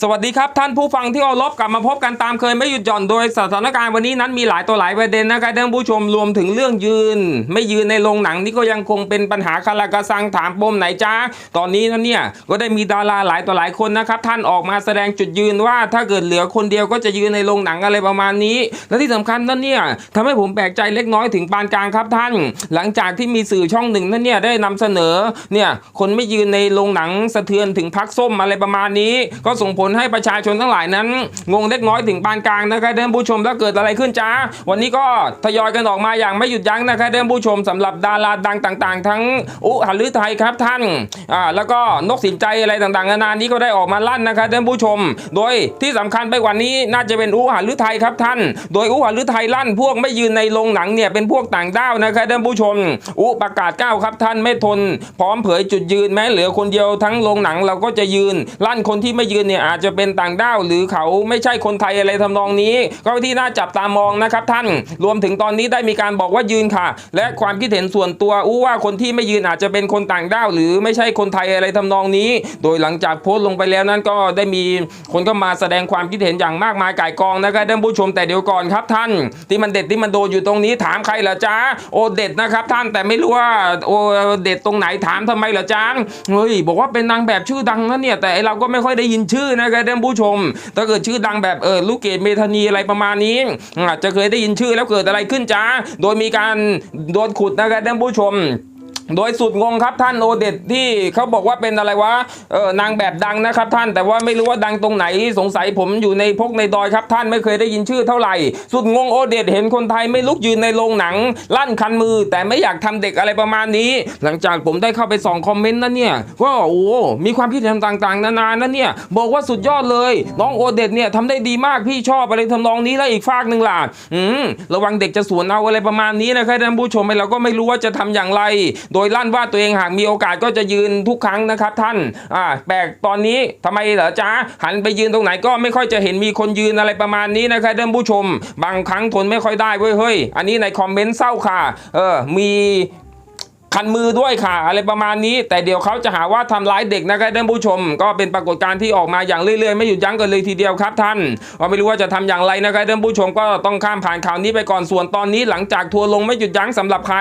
สวัสดีครับท่านผู้ฟังที่เคารพกลับมาพบกันตามเคยไม่หยุดหย่อนโดยสถานการณ์วันนี้นั้นมีหลายตัวหลายประเด็นนะครับท่านผู้ชมรวมถึงเรื่องยืน ไม่ยืนในโรงหนังนี่ก็ยังคงเป็นปัญหาคาราคาซังถามปมไหนจ้าตอนนี้นั้นเนี่ยก็ได้มีดาราหลายต่อหลายคนนะครับท่านออกมาแสดงจุดยืนว่าถ้าเกิดเหลือคนเดียวก็จะยืนในโรงหนังอะไรประมาณนี้ และที่สำคัญนั้นเนี่ยทำให้ผมแปลกใจเล็กน้อยถึงปานกลางครับท่าน หลังจากที่มีสื่อช่องหนึ่งนั้นเนี่ยได้นำเสนอเนี่ยคนไม่ยืนในโรงหนังสะเทือนถึงพักส้มอะไรประมาณนี้ ก็ส่งผลลให้ประชาชนทั้งหลายนั้น งงเล็กน้อยถึงปานกลางนะครับท่านผู้ชมแล้วเกิดอะไรขึ้นจ้า วันนี้ก็ทยอยกันออกมาอย่างไม่หยุดยั้งนะครับท่านผู้ชมสำหรับดาราดังต่าง ๆ ทั้งอุหฤทัยครับท่านอ่าแล้วก็นกสินใจอะไรต่างๆนานานี้ก็ได้ออกมาลั่นนะครับท่านผู้ชม โดยที่สำคัญไปกว่านี้น่าจะเป็นอุหฤทัยครับท่าน โดยอุหฤทัยลั่นพวกไม่ยืนในโรงหนังเนี่ยเป็นพวกต่างด้าวนะครับท่านผู้ชม อุประกาศก้าวครับท่านไม่ทน พร้อมเผยจุดยืนแม้เหลือคนเดียวทั้งโรงหนังเราก็จะยืนลั่นคนที่ไม่ยืนเนี่ยอาจจะเป็นต่างด้าวหรือเขาไม่ใช่คนไทยอะไรทำนองนี้ ก็ที่น่าจับตามองนะครับท่าน รวมถึงตอนนี้ได้มีการบอกว่ายืนค่ะ และความคิดเห็นส่วนตัวอู้ว่าคนที่ไม่ยืนอาจจะเป็นคนต่างด้าว หรือไม่ใช่คนไทยอะไรทำนองนี้ โดยหลังจากโพสต์ลงไปแล้วนั้นก็ได้มีคนก็มาแสดงความคิดเห็นอย่างมากมายก่ายกองนะครับท่านผู้ชมแต่เดี๋ยวก่อนครับท่าน ที่มันเด็ดที่มันโดนอยู่ตรงนี้ถามใครเหรอจ๊ะโอเด็ดนะครับท่านแต่ไม่รู้ว่าโอเด็ดตรงไหนถามทำไมเหรอจ๊ะเฮ้ยบอกว่าเป็นนางแบบชื่อดังนะเนี่ยแต่เราก็ไม่ค่อยได้ยินชื่อนะครับท่านผู้ชม ถ้าเกิดชื่อดังแบบเออลูกเกดเมธานีอะไรประมาณนี้อาจจะเคยได้ยินชื่อแล้วเกิดอะไรขึ้นจ้าโดยมีการโดนขุดนะครับท่านผู้ชม โดยสุดงงครับท่านโอเดตที่เขาบอกว่าเป็นอะไรวะเออนางแบบดังนะครับท่านแต่ว่าไม่รู้ว่าดังตรงไหนสงสัยผมอยู่ในพกในดอยครับท่านไม่เคยได้ยินชื่อเท่าไหร่ สุดงงโอเดตเห็นคนไทยไม่ลุกยืนในโรงหนัง ลั่นคันมือ แต่ไม่อยากทำเด็กอะไรประมาณนี้ หลังจากผมได้เข้าไปส่องคอมเมนต์นั้นเนี่ยก็โอ้มีความคิดเห็นต่างๆ นานานะเนี่ยบอกว่าสุดยอดเลย น้องโอเดตเนี่ยทำได้ดีมากพี่ชอบอะไรทำนองนี้แล้วอีกฝากหนึ่งล่ะอืมระวังเด็กจะสวนเอาอะไรประมาณนี้นะครับท่านผู้ชมเราก็ไม่รู้ว่าจะทำอย่างไรโดยลั่นว่าตัวเองหากมีโอกาสก็จะยืนทุกครั้งนะครับท่านอ่าแปลกตอนนี้ทำไมเหรอจ๊ะหันไปยืนตรงไหนก็ไม่ค่อยจะเห็นมีคนยืนอะไรประมาณนี้นะครับท่านผู้ชม บางครั้งทนไม่ค่อยได้เว้ยเฮ้ยอันนี้ในคอมเมนต์เศร้าค่ะเออมี คันมือด้วยค่ะ อะไรประมาณนี้ แต่เดี๋ยวเขาจะหาว่าทำร้ายเด็กนะครับท่านผู้ชม ก็เป็นปรากฏการณ์ที่ออกมาอย่างเรื่อยๆ ไม่หยุดยั้งกันเลยทีเดียวครับท่านก็ไม่รู้ว่าจะทำอย่างไรนะครับท่านผู้ชมก็ต้องข้ามผ่านข่าวนี้ไปก่อนส่วนตอนนี้หลังจากทัวร์ลงไม่หยุดยั้งสำหรับใคร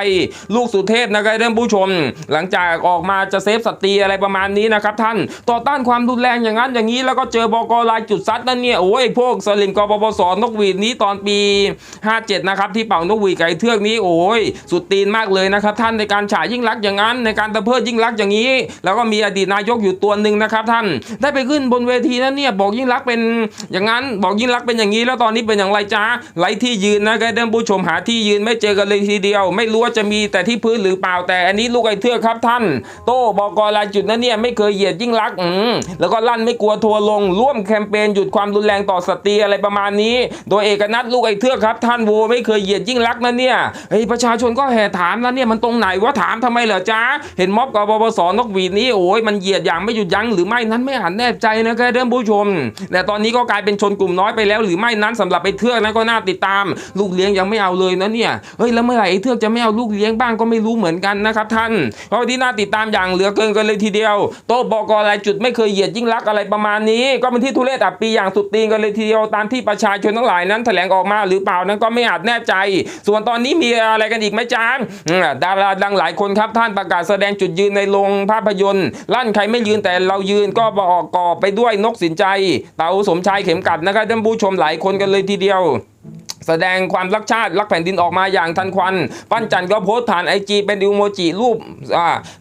ลูกสุเทพนะครับท่านผู้ชม หลังจากออกมาจะเซฟสตรีอะไรประมาณนี้นะครับท่านต่อต้านความรุนแรงอย่างนั้นอย่างนี้แล้วก็เจอบกลายจุดซัดนั่นเนี่ยโอ้ยพวกสลิมกปปสนกหวีดนี้ตอนปี 57 นะครับที่เป่านกหวีดไก่เทือกนี้โอ้ยสุดตีนมากเลยนะครับท่านในการฉายยิ่งรักอย่างนั้น ในการตะเพิดยิ่งรักอย่างนี้ แล้วก็มีอดีตนายกอยู่ตัวหนึ่งนะครับ ท่านได้ไปขึ้นบนเวทีนั้นเนี่ยบอกยิ่งรักเป็นอย่างนั้น บอกยิ่งรักเป็นอย่างนี้ แล้วตอนนี้เป็นอย่างไรจ้าไรที่ยืนนะครับท่านผู้ชมหาที่ยืนไม่เจอกันเลยทีเดียว ไม่รู้ว่าจะมีแต่ที่พื้นหรือเปล่าแต่อันนี้ลูกไอ้เทือกครับท่าน โต้บอกรายจุดนั้นเนี่ยไม่เคยเหยียดยิ่งรักอืมแล้วก็ลั่นไม่กลัวทัวร์ลงร่วมแคมเปญหยุดความรุนแรงต่อสตรีอะไรประมาณนี้ โดยเอกนัทลูกไอ้เทือกครับ ท่านโวไม่เคยเหยียดยิ่งรักนะเนี่ยเฮ้ยประชาชนก็แห่ถามนะเนี่ยมันตรงไหนวะถามทำไมเหรอจ้าเห็นม็อบกบปสนกหวีดนี้โอ้ยมันเหยียดอย่างไม่หยุดยั้งหรือไม่นั้นไม่อาจแน่ใจนะครับท่านผู้ชม แต่ตอนนี้ก็กลายเป็นชนกลุ่มน้อยไปแล้ว หรือไม่นั้นสำหรับไอ้เทือกนั้นก็น่าติดตาม ลูกเลี้ยงยังไม่เอาเลยนะเนี่ยเฮ้ยแล้วเมื่อไหร่ไอ้เทือกจะไม่เอาลูกเลี้ยงบ้างก็ไม่รู้เหมือนกันนะครับท่านเพราะที่น่าติดตามอย่างเหลือเกินกันเลยทีเดียว โต๊ะบกรายจุดไม่เคยเหยียดยิ่งรักอะไรประมาณนี้ ก็เป็นที่ทุเรศอับปีอย่างสุดตีนกันเลยทีเดียวตามที่ประชาชนทั้งหลายนั้นแถลงออกมาหรือเปล่านั้นก็ไม่อาจแน่ใจ ส่วนตอนนี้มีอะไรกันอีกไหมจ๊ะดาราดังหลายคนครับท่านประกาศแสดงจุดยืนในโรงภาพยนตร์ ลั่นใครไม่ยืนแต่เรายืนก็ประกอบไปด้วยนกสินใจ เต๋าสมชายเข็มกัดนะครับท่านผู้ชมหลายคนกันเลยทีเดียว แสดงความรักชาติรักแผ่นดินออกมาอย่างทันควัน ปั้นจันก็โพสต์ผ่านไอจีเป็นดิวโมจิรูป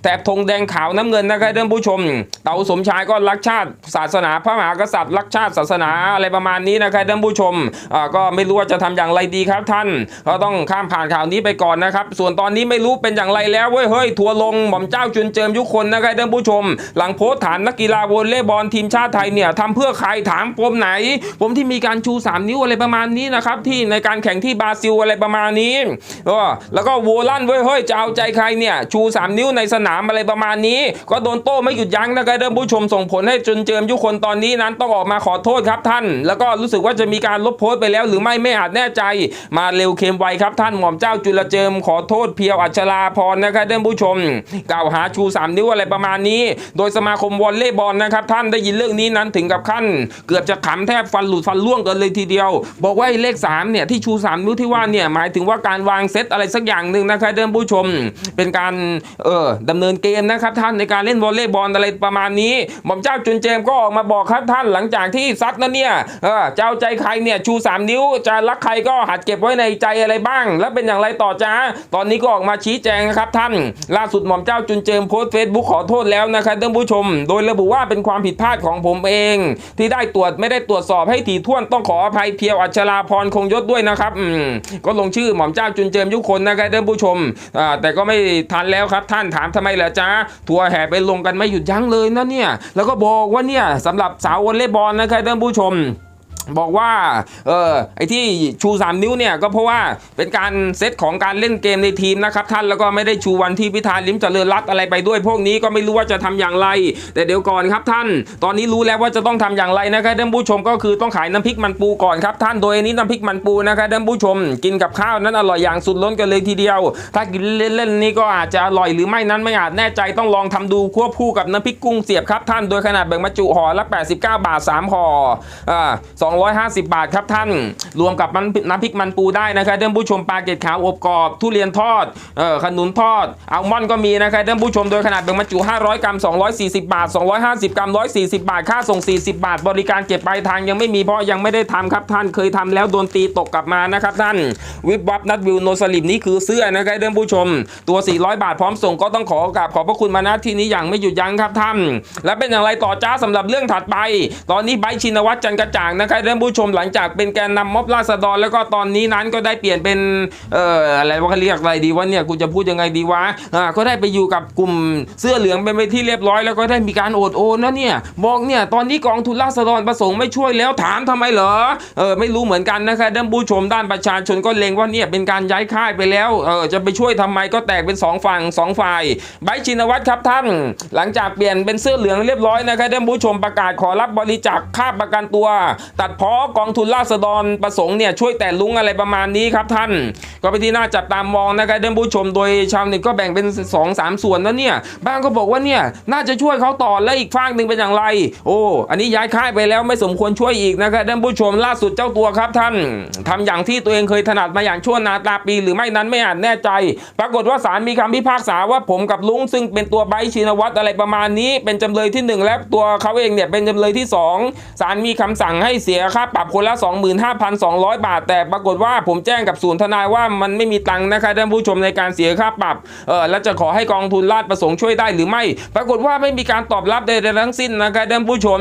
แถบธงแดงขาวน้ำเงินนะครับท่านผู้ชม เต๋าสมชายก็รักชาติศาสนาพระมหากษัตริย์รักชาติศาสนาอะไรประมาณนี้นะครับท่านผู้ชมก็ไม่รู้ว่าจะทำอย่างไรดีครับท่านก็ต้องข้ามผ่านข่าวนี้ไปก่อนนะครับ ส่วนตอนนี้ไม่รู้เป็นอย่างไรแล้วเว้ยเฮ้ยทัวร์ลงหม่อมเจ้าจุนเจิมยุคนนะครับท่านผู้ชม หลังโพสต์ฐานนักกีฬาวอลเลย์บอลทีมชาติไทยเนี่ยทำเพื่อใครถามปมไหนผมที่มีการชู 3 นิ้วอะไรประมาณนี้นะครับที่ในการแข่งที่บราซิลอะไรประมาณนี้แล้วก็โวลั่นเว้ยเฮ้ยจะเอาใจใครเนี่ยชู3นิ้วในสนามอะไรประมาณนี้ ก็โดนโต้ไม่หยุดยั้งนะครับท่านผู้ชมส่งผลให้จนเจิมยุคนตอนนี้นั้นต้องออกมาขอโทษครับท่าน แล้วก็รู้สึกว่าจะมีการลบโพสต์ไปแล้ว หรือไม่ไม่อาจแน่ใจ มาเร็วเค็มไวครับท่านหม่อมเจ้าจุลเจิมขอโทษเพียวอัชราพรนะครับท่านผู้ชม กล่าวหาชู 3 นิ้วอะไรประมาณนี้ โดยสมาคมวอลเลย์บอลนะครับท่านได้ยินเรื่องนี้นั้นถึงกับขั้น เกือบจะขำแทบฟันหลุดฟันร่วงกันเลยทีเดียว บอกว่าเลข3เนี่ยที่ชู3นิ้วที่ว่าเนี่ยหมายถึงว่าการวางเซตอะไรสักอย่างหนึ่งนะครับท่านผู้ชม เป็นการเออดำเนินเกมนะครับท่านในการเล่นวอลเลย์บอลอะไรประมาณนี้หม่อมเจ้าจุนเจมก็ออกมาบอกครับท่านหลังจากที่ซัดนั้นเนี่ยเออเจ้าใจใครเนี่ยชู3นิ้วจะรักใครก็หัดเก็บไว้ในใจอะไรบ้าง แล้วเป็นอย่างไรต่อจ้าตอนนี้ก็ออกมาชี้แจงนะครับท่าน ล่าสุดหม่อมเจ้าจุนเจมโพสต์เฟซบุ๊กขอโทษแล้วนะครับท่านผู้ชม โดยระบุว่าเป็นความผิดพลาดของผมเอง ที่ได้ตรวจไม่ได้ตรวจสอบให้ถี่ถ้วนต้องขออภัยเพียวอัชราพรคงยศด้วยนะครับอืมก็ลงชื่อหม่อมเจ้าจุนเจิมยุคนนะครับท่านผู้ชมอ่าแต่ก็ไม่ทันแล้วครับท่านถามทำไมล่ะจ้าทัวร์แห่ไปลงกันไม่หยุดยั้งเลยนะเนี่ยแล้วก็บอกว่าเนี่ยสำหรับสาววอลเลย์บอลนะครับท่านผู้ชม บอกว่าเออไอที่ชู 3 นิ้วเนี่ยก็เพราะว่าเป็นการเซตของการเล่นเกมในทีมนะครับท่านแล้วก็ไม่ได้ชูวันที่พิธาลิมเจริญรัตอะไรไปด้วย พวกนี้ก็ไม่รู้ว่าจะทำอย่างไร แต่เดี๋ยวก่อนครับท่าน ตอนนี้รู้แล้วว่าจะต้องทำอย่างไรนะครับท่านผู้ชมก็คือต้องขายน้ำพริกมันปูก่อนครับท่านโดยอันนี้น้ำพริกมันปูนะครับท่านผู้ชม กินกับข้าวนั้นอร่อยอย่างสุดล้นกันเลยทีเดียว ถ้ากินเล่นๆนี่ก็อาจจะอร่อยหรือไม่นั้นไม่อาจแน่ใจต้องลองทำดูควบคู่กับน้ำพริกกุ้งเสียบครับท่านโดยขนาดแบ่งบรรจุห่อละ 89 บาท3ห่ออ่า250 บาทครับท่าน รวมกับมันน้ำพริกมันปูได้นะครับท่านผู้ชมปลาเกล็ดขาวอบกรอบ ทุเรียนทอดเออขนุนทอดอัลมอนด์ก็มีนะครับท่านผู้ชมโดยขนาดแบ่งบรรจุ 500 กรัม 240 บาท 250 กรัม 140 บาท ค่าส่ง 40 บาท บริการเก็บปลายทางยังไม่มีเพราะยังไม่ได้ทำครับท่านเคยทำแล้วโดนตีตกกลับมานะครับท่านวิบวับนัดวิวโนสลิมนี่คือเสื้อนะครับท่านผู้ชม ตัว 400 บาทพร้อมส่งก็ต้องขอกราบขอบพระคุณมาณที่นี้อย่างไม่หยุดยั้งครับท่านและเป็นอย่างไรต่อจ้าสำหรับเรื่องถัดไป ตอนนี้ไบชินวัตรจันกระจ่างนะครับท่านผู้ชมหลังจากเป็นแกนนำม็อบราษฎรแล้วก็ตอนนี้นั้นก็ได้เปลี่ยนเป็นเอ่ออะไรว่าเขาเรียกอะไรดีวะเนี่ยกูจะพูดยังไงดีวะอ่าก็ได้ไปอยู่กับกลุ่มเสื้อเหลืองเป็นไปที่เรียบร้อยแล้วก็ได้มีการโอดโอนนะเนี่ยบอกเนี่ยตอนนี้กองทุนราษฎรประสงค์ไม่ช่วยแล้วถามทำไมเหรอเออไม่รู้เหมือนกันนะครับท่านผู้ชมด้านประชาชนก็เลงว่าเนี่ยเป็นการย้ายค่ายไปแล้วเออจะไปช่วยทำไมก็แตกเป็นสองฝั่งสองฝ่ายไบชินวัตรครับท่านหลังจากเปลี่ยนเป็นเสื้อเหลืองเรียบร้อยนะครับท่านผู้ชมประกาศขอรับบริจาคค่าประกันตัว ตัดพอกองทุนราษฎรประสงค์เนี่ยช่วยแต่ลุงอะไรประมาณนี้ครับท่าน ก็ไปนที่น่าจับตามองนะครับท่านผู้ชมโดยชาวเน็ตก็แบ่งเป็น2อสามส่วนนะเนี่ยบางก็บอกว่าเนี่ยน่าจะช่วยเขาต่อแล้วอีกฝั่งหนึ่งเป็นอย่างไร โอ้อันนี้ย้ายค่ายไปแล้วไม่สมควรช่วยอีกนะครับท่านผู้ชมล่าสุดเจ้าตัวครับท่านทำอย่างที่ตัวเองเคยถนัดมาอย่างชั่วนาตาปีหรือไม่นั้นไม่อาจแน่ใจ ปรากฏว่าศาลมีคำพิพากษาว่าผมกับลุงซึ่งเป็นตัวไบชินวัตรอะไรประมาณนี้ เป็นจำเลยที่หนึ่งและตัวเขาเองเนี่ยเป็นจำเลยที่สองศาลมีคำสั่งให้เสียค่าปรับคนละ 25,200 บาท แต่ปรากฏว่าผมแจ้งกับศูนย์ทนายว่ามันไม่มีตังค์นะครับท่านผู้ชมในการเสียค่าปรับเออแล้วจะขอให้กองทุนราชประสงค์ช่วยได้หรือไม่ ปรากฏว่าไม่มีการตอบรับใดๆทั้งสิ้นนะครับท่านผู้ชม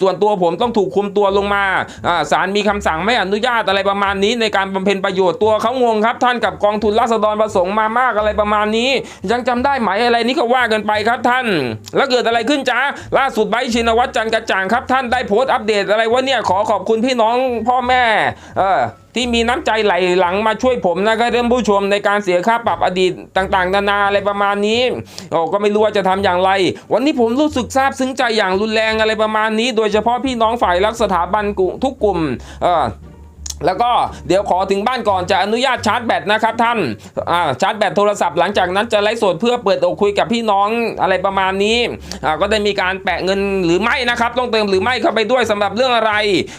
ส่วนตัวผมต้องถูกคุมตัวลงมาอ่าศาลมีคำสั่งไม่อนุญาตอะไรประมาณนี้ ในการบำเพ็ญประโยชน์ตัวเขางงครับ ท่านกับกองทุนราษฎรประสงค์มามากอะไรประมาณนี้ ยังจำได้ไหมอะไรนี่ก็ว่ากันไปครับท่าน แล้วเกิดอะไรขึ้นจ้าล่าสุดไบชินวัตรจันกระจ่างครับท่านได้โพสต์อัปเดตอะไรว่าเนี่ยขอขอบอบคุณพี่น้องพ่อแม่ เออที่มีน้ำใจไหลหลังมาช่วยผมนะครับท่านผู้ชมในการเสียค่าปรับอดีตต่างๆ นานาอะไรประมาณนี้โอ้ก็ไม่รู้ว่าจะทำอย่างไร วันนี้ผมรู้สึกซาบซึ้งใจอย่างรุนแรงอะไรประมาณนี้ โดยเฉพาะพี่น้องฝ่ายรักสถาบันทุกกลุ่มเออ แล้วก็เดี๋ยวขอถึงบ้านก่อนจะอนุญาตชาร์จแบตนะครับท่านอ่าชาร์จแบตโทรศัพท์หลังจากนั้นจะไลฟ์สดเพื่อเปิดอกคุยกับพี่น้องอะไรประมาณนี้อ่าก็ได้มีการแปะเงินหรือไม่นะครับต้องเติมหรือไม่เข้าไปด้วยสำหรับเรื่องอะไร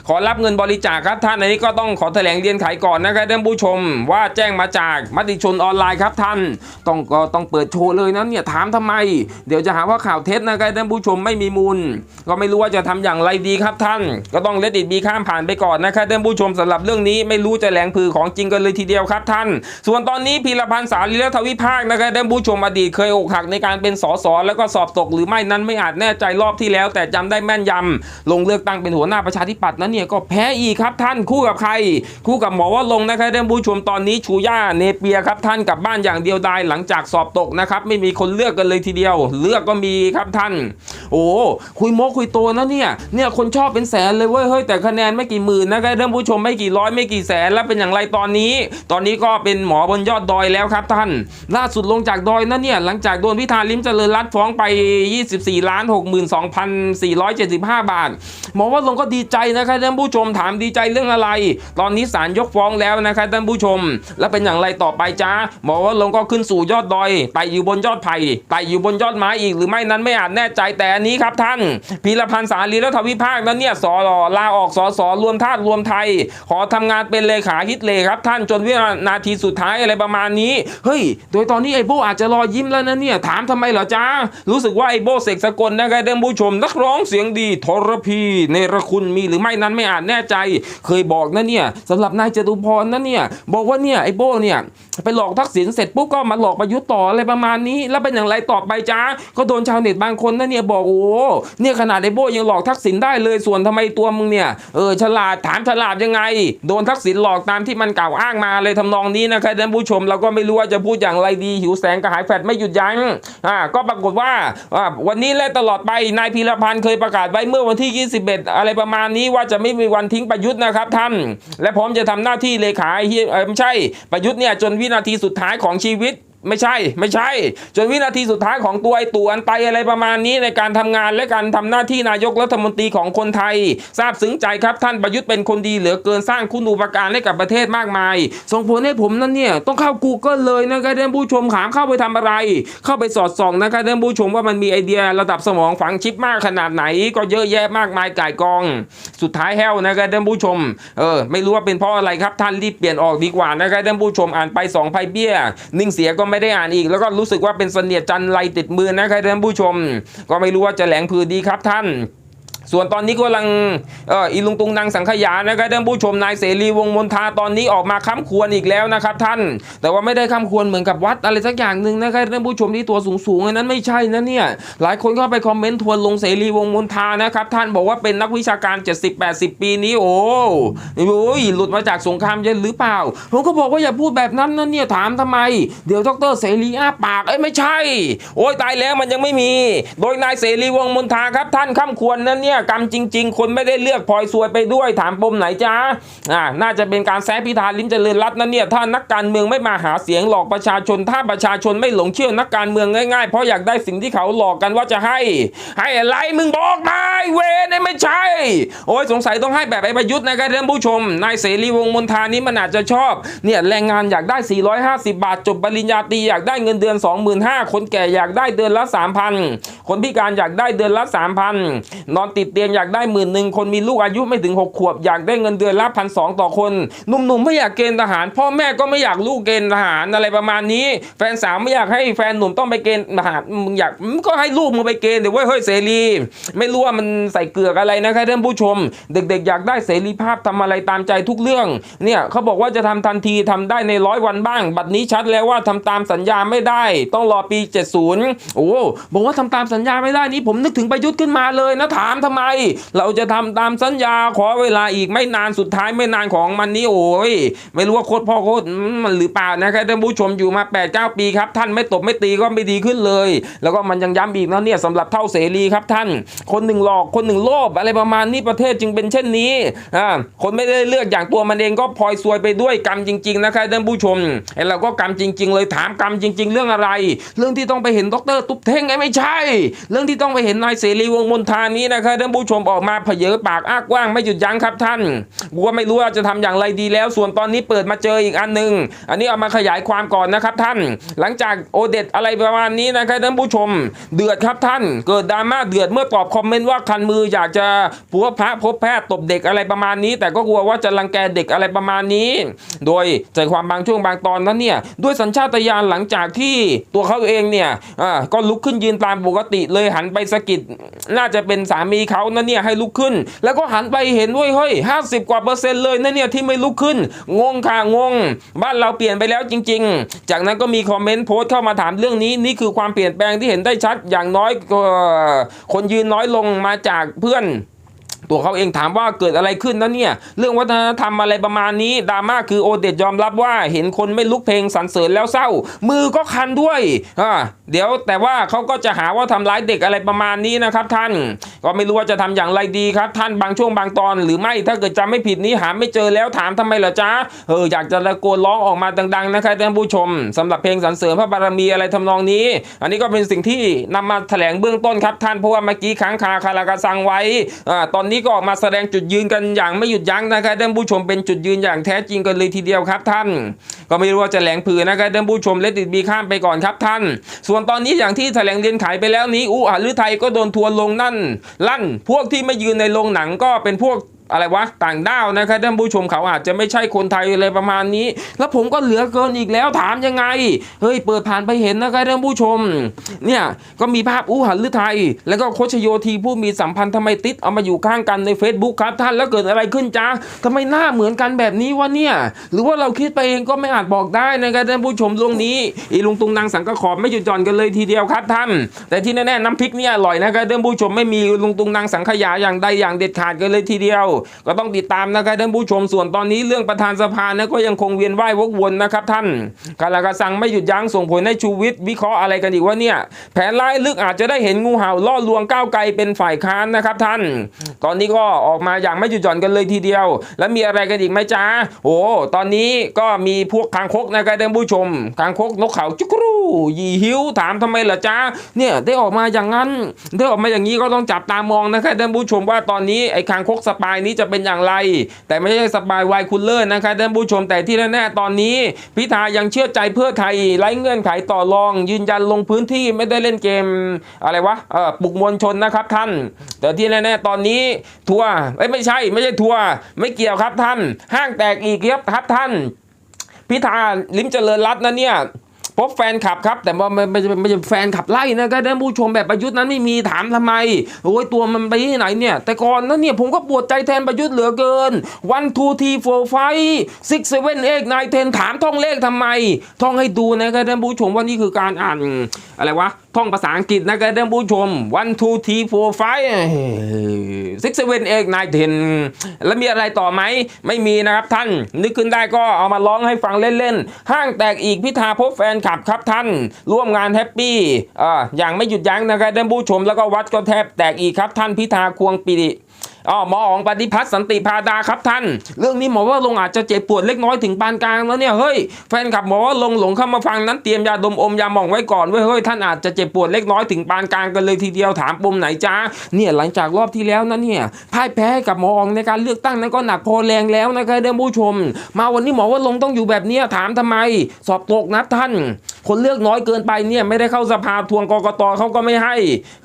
ขอรับเงินบริจาคครับท่านอันนี้ก็ต้องขอแถลงเรียนไขก่อนนะครับท่านผู้ชม ว่าแจ้งมาจากมติชนออนไลน์ครับท่านต้องก็ต้องเปิดโชว์เลยนะเนี่ยถามทำไม เดี๋ยวจะหาว่าข่าวเท็จนะครับท่านผู้ชมไม่มีมูล ก็ไม่รู้ว่าจะทำอย่างไรดีครับท่าน ก็ต้องเลดิดมีข้ามผ่านไปก่อนนะครับท่านผู้ชมสำหรับเรื่องนี้ไม่รู้จะแหลงพือของจริงกันเลยทีเดียวครับท่าน ส่วนตอนนี้พีรพันธ์สาลีรัฐวิภาคนะครับท่านผู้ชมอดีตเคยอกหักในการเป็นสสแล้วก็สอบตกหรือไม่นั้นไม่อาจแน่ใจรอบที่แล้ว แต่จำได้แม่นยำลงเลือกตั้งเป็นหัวหน้าประชาธิปัตย์นั้นเนี่ยก็แพ้อีกครับท่านคู่กับใคร คู่กับหมอว่าลงนะครับท่านผู้ชมตอนนี้ชูย่าเนเปียครับท่านกลับบ้านอย่างเดียวดายหลังจากสอบตกนะครับไม่มีคนเลือกกันเลยทีเดียว เลือกก็มีครับท่าน โอ้คุยโมคุยโตนะเนี่ยเนี่ยคนชอบเป็นแสนเลยเว้ยเฮ้ยแต่คะแนนไม่กี่หมื่นนะครับท่านผู้ชมไม่กี่ร้อยไม่กี่แสนแล้วเป็นอย่างไรตอนนี้ ตอนนี้ก็เป็นหมอบนยอดดอยแล้วครับท่าน ล่าสุดลงจากดอยนั่นเนี่ยหลังจากโดนพิธาลิมเจริญรัตฟ้องไป 24ล้าน62,475 บาท หมอว่าลงก็ดีใจนะครับท่านผู้ชมถามดีใจเรื่องอะไร ตอนนี้ศาลยกฟ้องแล้วนะครับท่านผู้ชม แล้วเป็นอย่างไรต่อไปจ้าหมอว่าลงก็ขึ้นสู่ยอดดอยไต่อยู่บนยอดไผ่ไต่อยู่บนยอดไม้อีกหรือไม่นั้นไม่อาจแน่ใจแต่อันนี้ครับท่านพีรพันธ์สาลีรัฐวิภาคนั้นเนี่ยสอลาออกสอสอรวมธาตุรวมไทย ขอทำงานเป็นเลขาฮิตเลยครับ ท่านจนวินาทีสุดท้ายอะไรประมาณนี้ เฮ้ย โดยตอนนี้ไอ้โบอาจจะรอยิ้มแล้วนะเนี่ย ถามทำไมเหรอจ้ารู้สึกว่าไอ้โบเสกสกลนะครับท่านผู้ชม นักร้องเสียงดีทรพีเนรคุณมีหรือไม่นั้นไม่อาจแน่ใจ เคยบอกนะเนี่ยสำหรับนายจตุพรนะเนี่ยบอกว่าเนี่ยไอ้โบเนี่ยไปหลอกทักษิณเสร็จปุ๊บก็มาหลอกประยุทธ์ต่ออะไรประมาณนี้ แล้วเป็นอย่างไรต่อไปจ้าก็โดนชาวเน็ตบางคนนะเนี่ยบอกโอ้เนี่ยขนาดไอ้โบยังหลอกทักษิณได้เลยส่วนทำไมตัวมึงเนี่ยเออฉลาดถามฉลาดยังไงโดนทักษิณหลอกตามที่มันกล่าวอ้างมาเลยทำนองนี้นะครับท่านผู้ชมเราก็ไม่รู้ว่าจะพูดอย่างไรดีหิวแสงกระหายแฟดไม่หยุดยั้งอ่าก็ปรากฏว่าอ่าวันนี้และตลอดไปนายพีรพันธ์เคยประกาศไว้เมื่อวันที่ 21 อะไรประมาณนี้ว่าจะไม่มีวันทิ้งประยุทธ์นะครับท่าน และพร้อมจะทำหน้าที่เลขาเฮียไม่ใช่ประยุทธ์เนี่ยจนวินาทีสุดท้ายของชีวิต ไม่ใช่ไม่ใช่ จนวินาทีสุดท้ายของตัวไอตู่อันไตอะไรประมาณนี้ในการทำงานและการทำหน้าที่นายกรัฐมนตรีของคนไทย ทราบซึ้งใจครับท่านประยุทธ์เป็นคนดีเหลือเกินสร้างคุณูปการให้กับประเทศมากมาย ส่งผลให้ผมนั้นเนี่ยต้องเข้า Google เลยนะครับท่านผู้ชมถามเข้าไปทำอะไร เข้าไปสอดส่องนะครับท่านผู้ชมว่ามันมีไอเดียระดับสมองฝังชิปมากขนาดไหน ก็เยอะแยะมากมายก่ายกอง สุดท้ายแห้วนะครับท่านผู้ชมเออไม่รู้ว่าเป็นเพราะอะไรครับท่านรีบเปลี่ยนออกดีกว่านะครับท่านผู้ชมอ่านไปสองไพ่เบี้ยนิ่งเสียก็ไม่ได้อ่านอีก แล้วก็รู้สึกว่าเป็นเสนียดจันไรติดมือนะครับท่านผู้ชม ก็ไม่รู้ว่าจะแหลงพือดีครับท่าน ส่วนตอนนี้กำลังเอออีลุงตุงนางสังขยานะครับท่านผู้ชมนายเสรีวงมนทาตอนนี้ออกมาค้ำควรอีกแล้วนะครับท่าน แต่ว่าไม่ได้ค้ำควรเหมือนกับวัดอะไรสักอย่างหนึ่งนะครับท่านผู้ชมที่ตัวสูงๆอันนั้นไม่ใช่นะเนี่ยหลายคนก็ไปคอมเมนต์ทวนลงเสรีวงมนทานะครับท่านบอกว่าเป็นนักวิชาการ 70-80 ปีนี้โอ้โอ้ยหลุดมาจากสงครามเย็นหรือเปล่าผมก็บอกว่าอย่าพูดแบบนั้นนะเนี่ยถามทำไม เดี๋ยวดรเสรีอ้าปากเอ้ยไม่ใช่ โอ้ยตายแล้วมันยังไม่มี โดยนายเสรีวงมนทาครับท่านค้ำควรนั้นเนี่ยกรรมจริง ๆ คนไม่ได้เลือกพลอยซวยไปด้วยถามปมไหนจ้าอ่าน่าจะเป็นการแซะพิธาลิ้มเจริญรัตน์นั่นเนี่ยถ้านักการเมืองไม่มาหาเสียงหลอกประชาชน ถ้าประชาชนไม่หลงเชื่อนักการเมืองง่ายๆ เพราะอยากได้สิ่งที่เขาหลอกกันว่าจะให้ ให้อะไรมึงบอกมาไอ้เวเนี่ยไม่ใช่ โอ้ยสงสัยต้องให้แบบไอ้ประยุทธ์นะครับท่านผู้ชมนายเสรีวงศ์มนทานี้มันอาจจะชอบเนี่ยแรงงานอยากได้ 450 บาท จบปริญญาตรีอยากได้เงินเดือน 25,000คนแก่อยากได้เดือนละ 3,000 คนพิการอยากได้เดือนละ 3,000 นอนติดเตียงอยากได้หมื่นหนึ่งคนมีลูกอายุไม่ถึง 6 ขวบ อยากได้เงินเดือนละพันสต่อคนหนุ่มๆไม่อยากเกณฑ์ทหาร พ่อแม่ก็ไม่อยากลูกเกณฑ์ทหารอะไรประมาณนี้ แฟนสาวไม่อยากให้แฟนหนุ่มต้องไปเกณฑ์ทหารมึงอยากก็ให้ลูกมึงไปเกณฑ์เดี๋ยวเว้ยเฮ้ยเสรีไม่รู้ว่ามันใส่เกลือกอะไรนะครับท่านผู้ชม เด็กๆ อยากได้เสรีภาพทำอะไรตามใจทุกเรื่องเนี่ยเขาบอกว่าจะทำทันทีทำได้ในร้อยวันบ้าง บัดนี้ชัดแล้วว่าทำตามสัญญาไม่ได้ ต้องรอปี 70 โอ้บอกว่าทำตามสัญญาไม่ได้นี่ผมนึกถึงประยุทธ์ขึ้นมาเลยนะถามททำไม เราจะทำตามสัญญาขอเวลาอีกไม่นานสุดท้ายไม่นานของมันนี้โอ้ยไม่รู้ว่าโคตรพ่อโคตรมันหรือเปล่านะครับท่านผู้ชมอยู่มา8 9ปีครับ ท่านไม่ตบไม่ตีก็ไม่ดีขึ้นเลย แล้วก็มันยังย้ำอีกนะเนี่ยสำหรับเท่าเสรีครับท่าน คนหนึ่งหลอกคนหนึ่งโลภอะไรประมาณนี้ประเทศจึงเป็นเช่นนี้อ่าคนไม่ได้เลือกอย่างตัวมันเองก็พลอยซวยไปด้วยกรรมจริงๆนะครับท่านผู้ชมไอ้เราก็กรรมจริง ๆ เลยถามกรรมจริง ๆ เรื่องอะไร เรื่องที่ต้องไปเห็นดร ตุ๊บเท่งไงไม่ใช่ เรื่องที่ต้องไปเห็นนายเสรีวงมนทานี้นะครับท่านผู้ชมออกมาเผยปากอ้ากว้างไม่หยุดยั้งครับท่านกูว่าไม่รู้ว่าจะทำอย่างไรดีแล้ว ส่วนตอนนี้เปิดมาเจออีกอันหนึ่งอันนี้เอามาขยายความก่อนนะครับท่าน หลังจากโอเด็ดอะไรประมาณนี้นะครับท่านผู้ชม เดือดครับท่าน เกิดดราม่าเดือดเมื่อตอบคอมเมนต์ว่าคันมืออยากจะผัวพระพบแพทย์ตบเด็กอะไรประมาณนี้ แต่ก็กลัวว่าจะรังแกเด็กอะไรประมาณนี้ โดยใจความบางช่วงบางตอนนั้นเนี่ยด้วยสัญชาตญาณหลังจากที่ตัวเขาเองเนี่ยอ่าก็ลุกขึ้นยืนตามปกติเลยหันไปสะกิดน่าจะเป็นสามีเขานั่นเนี่ยให้ลุกขึ้น แล้วก็หันไปเห็นด้วยเฮ้ยห้าสิบกว่าเปอร์เซ็นต์เลยนั่นเนี่ยที่ไม่ลุกขึ้น งงค่ะงง บ้านเราเปลี่ยนไปแล้วจริง ๆ จากนั้นก็มีคอมเมนต์โพสต์เข้ามาถามเรื่องนี้นี่คือความเปลี่ยนแปลงที่เห็นได้ชัดอย่างน้อยคนยืนน้อยลงมาจากเพื่อน ตัวเขาเองถามว่าเกิดอะไรขึ้นนะเนี่ยเรื่องวัฒนธรรมอะไรประมาณนี้ดราม่าคือโอเดตยอมรับว่าเห็นคนไม่ลุกเพลงสรรเสริญแล้วเศร้า มือก็คันด้วยอ่าเดี๋ยวแต่ว่าเขาก็จะหาว่าทำร้ายเด็กอะไรประมาณนี้นะครับท่าน ก็ไม่รู้ว่าจะทำอย่างไรดีครับ ท่านบางช่วงบางตอน หรือไม่ถ้าเกิดจำไม่ผิดนี้หาไม่เจอแล้วถามทำไมเหรอจ๊ะเอออยากจะตะโกนร้องออกมาดังๆนะครับท่านผู้ชมสำหรับเพลงสรรเสริญพระบารมีอะไรทำนองนี้ อันนี้ก็เป็นสิ่งที่นำมาแถลงเบื้องต้นครับท่านเพราะว่าเมื่อกี้ค้างคาคาราคาซังไว้อ่าตอนนี้ก็ออกมาแสดงจุดยืนกันอย่างไม่หยุดยั้งนะครับท่านผู้ชมเป็นจุดยืนอย่างแท้จริงกันเลยทีเดียวครับท่าน ก็ไม่รู้ว่าจะแหลงผือนะครับท่านผู้ชมเลติดบีข้ามไปก่อนครับท่าน ส่วนตอนนี้อย่างที่แถลงเรียนขายไปแล้วนี้อูอาลือไทยก็โดนทัวลงนั่น ลั่นพวกที่ไม่ยืนในโรงหนังก็เป็นพวก อะไรวะต่างด้าวนะครับท่านผู้ชมเขาอาจจะไม่ใช่คนไทยอะไรประมาณนี้ แล้วผมก็เหลือเกินอีกแล้วถามยังไง เฮ้ยเปิดผ่านไปเห็นนะครับท่านผู้ชม เนี่ยก็มีภาพอู้หันลือไทย แล้วก็โคชโยทีผู้มีสัมพันธ์ทำไมติดเอามาอยู่ข้างกันใน Facebook ครับท่านแล้วเกิดอะไรขึ้นจ๊ะทำไมหน้าเหมือนกันแบบนี้วะเนี่ย หรือว่าเราคิดไปเองก็ไม่อาจบอกได้นะครับท่านผู้ชมเรื่องนี้อีลุงตุงนางสังกะขอบไม่หยุดหย่อนกันเลยทีเดียวครับท่าน แต่ที่แน่ๆน้ำพริกเนี่ยอร่อยนะครับท่านผู้ชมไม่มีลุงตุงนางสังขยาอย่างใดอย่างเด็ดขาดกันเลยทีเดียวก็ต้องติดตามนะครับท่านผู้ชมส่วนตอนนี้เรื่องประธานสภานะก็ยังคงเวียนว่าย วกวนนะครับท่านกาลากระสังไม่หยุดยั้งส่งผลให้ชูวิทย์วิเคราะห์อะไรกันอีกว่าเนี่ย แผนร้ายลึกอาจจะได้เห็นงูเห่าล่อลวงก้าวไกลเป็นฝ่ายค้านนะครับท่าน ตอนนี้ก็ออกมาอย่างไม่หยุดหย่อนกันเลยทีเดียว แล้วมีอะไรกันอีกไหมจ๊ะโอ้ตอนนี้ก็มีพวกคางคกนะครับท่านผู้ชมคางคกนกเขาจุก ยีหิวถามทำไมเหรอจ๊ะเนี่ยได้ออกมาอย่างนั้นได้ออกมาอย่างนี้ก็ต้องจับตามองนะครับท่านผู้ชมว่าตอนนี้ไอ้คางคกสปายนี้จะเป็นอย่างไร แต่ไม่ใช่สปายวายคุณเลอร์นะครับท่านผู้ชมแต่ที่แน่ๆตอนนี้ พิธายังเชื่อใจเพื่อไทยไร้เงื่อนไขต่อรอง ยืนยันลงพื้นที่ไม่ได้เล่นเกมอะไรวะเออปลุกมวลชนนะครับท่าน แต่ที่แน่ๆตอนนี้ทัวร์ไม่ใช่ไม่ใช่ทัวร์ไม่เกี่ยวครับท่าน ห้างแตกอีกครับครับท่าน พิธาลิมเจริญรัตน์นะเนี่ย พบแฟนคลับครับ แต่ว่าไม่ไม่ไม่ใช่แฟนขับไล่นะครับท่านผู้ชมแบบประยุทธ์นั้นไม่มีถามทำไมโอ้ยตัวมันไปที่ไหนเนี่ย แต่ก่อนนั้นเนี่ยผมก็ปวดใจแทนประยุทธ์เหลือเกิน one two three four five six seven eight nine ten ถามท่องเลขทำไม ท่องให้ดูนะครับท่านผู้ชมว่านี่คือการอ่านอะไรวะท่องภาษาอังกฤษนะครับท่านผู้ชม one two three four five six seven eight nine ten แล้วมีอะไรต่อไหมไม่มีนะครับท่าน นึกขึ้นได้ก็เอามาร้องให้ฟังเล่นๆห้างแตกอีกพิธาพบแฟนคลับครับท่าน ร่วมงานแฮปปี้อ่าอย่างไม่หยุดยั้งนะครับท่านผู้ชมแล้วก็วัดก็แทบแตกอีกครับท่านพิธาควงปีดิ อ๋อหมออองปฏิพัฒน์สันติพาดาครับท่าน เรื่องนี้หมอว่าลงอาจจะเจ็บปวดเล็กน้อยถึงปานกลางแล้วเนี่ยเฮ้ยแฟนคลับหมอว่าลงหลงเข้ามาฟังนั้นเตรียมยาดมอมยาหม่องไว้ก่อนเว้ยเฮ้ยท่านอาจจะเจ็บปวดเล็กน้อยถึงปานกลางกันเลยทีเดียวถามปมไหนจ้าเนี่ยหลังจากรอบที่แล้วนั้นเนี่ยพ่ายแพ้กับหมออองในการเลือกตั้งนั้นก็หนักพอแรงแล้วนะครับเด้อผู้ชม มาวันนี้หมอว่าลงต้องอยู่แบบนี้ถามทำไม สอบตกนะท่าน คนเลือกน้อยเกินไปเนี่ยไม่ได้เข้าสภาทวงกกตเขาก็ไม่ให้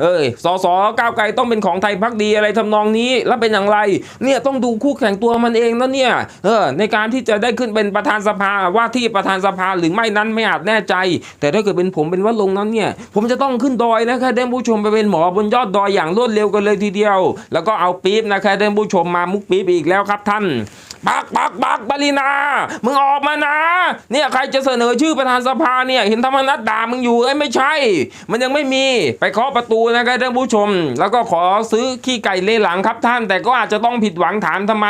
เอ้ยสสก้าวไกลต้องเป็นของไทยพักดีอะไรทำนองนี้แล้วเป็นอย่างไร เนี่ยต้องดูคู่แข่งตัวมันเองนะเนี่ยเออในการที่จะได้ขึ้นเป็นประธานสภาว่าที่ประธานสภาหรือไม่นั้นไม่อาจแน่ใจ แต่ถ้าเกิดเป็นผมเป็นวัดลงนั้นเนี่ย ผมจะต้องขึ้นดอยนะคะท่านผู้ชมไปเป็นหมอบนยอดดอยอย่างรวดเร็วกันเลยทีเดียว แล้วก็เอาปี๊บนะคะท่านผู้ชมมามุกปี๊บอีกแล้วครับท่าน ปักปักปักปรินา มึงออกมานะ เนี่ยใครจะเสนอชื่อประธานสภาเนี่ยเห็นธรรมนัฐด่ามึงอยู่เอ้ยไม่ใช่ มันยังไม่มีไปเคาะประตูนะครับท่านผู้ชม แล้วก็ขอซื้อขี้ไก่เลหลังครับท่าน แต่ก็อาจจะต้องผิดหวังถามทำไม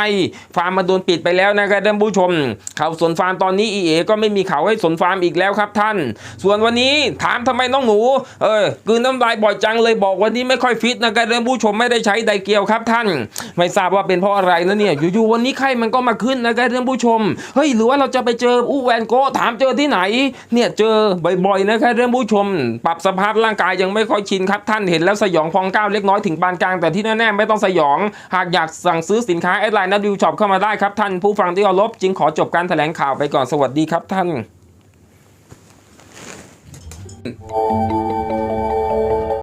ฟาร์มมาโดนปิดไปแล้วนะครับท่านผู้ชม เขาสนฟาร์มตอนนี้อีเอก็ไม่มีเขาให้สนฟาร์มอีกแล้วครับท่าน ส่วนวันนี้ถามทำไมน้องหนู เออกืนน้ำลายบ่อยจังเลยบอกวันนี้ไม่ค่อยฟิตนะครับท่านผู้ชมไม่ได้ใช้ไดเกียวครับท่าน ไม่ทราบว่าเป็นเพราะอะไรนะเนี่ยอยู่ๆวันนี้ไข้มันก็มาขึ้นนะครับท่านผู้ชมเฮ้ยหรือว่าเราจะไปเจออู้แวนโกถามเจอที่ไหน เนี่ยเจอบ่อยๆนะครับท่านผู้ชม ปรับสภาพร่างกายยังไม่ค่อยชินครับท่านเห็นแล้วสยองพองก้าวเล็กน้อยถึงปานกลางแต่ที่แน่ๆไม่ต้องสยอง หากอยากสั่งซื้อสินค้าแอดไลน์นัดดิวช็อปเข้ามาได้ครับท่านผู้ฟังที่เคารพจึงขอจบการแถลงข่าวไปก่อนสวัสดีครับท่าน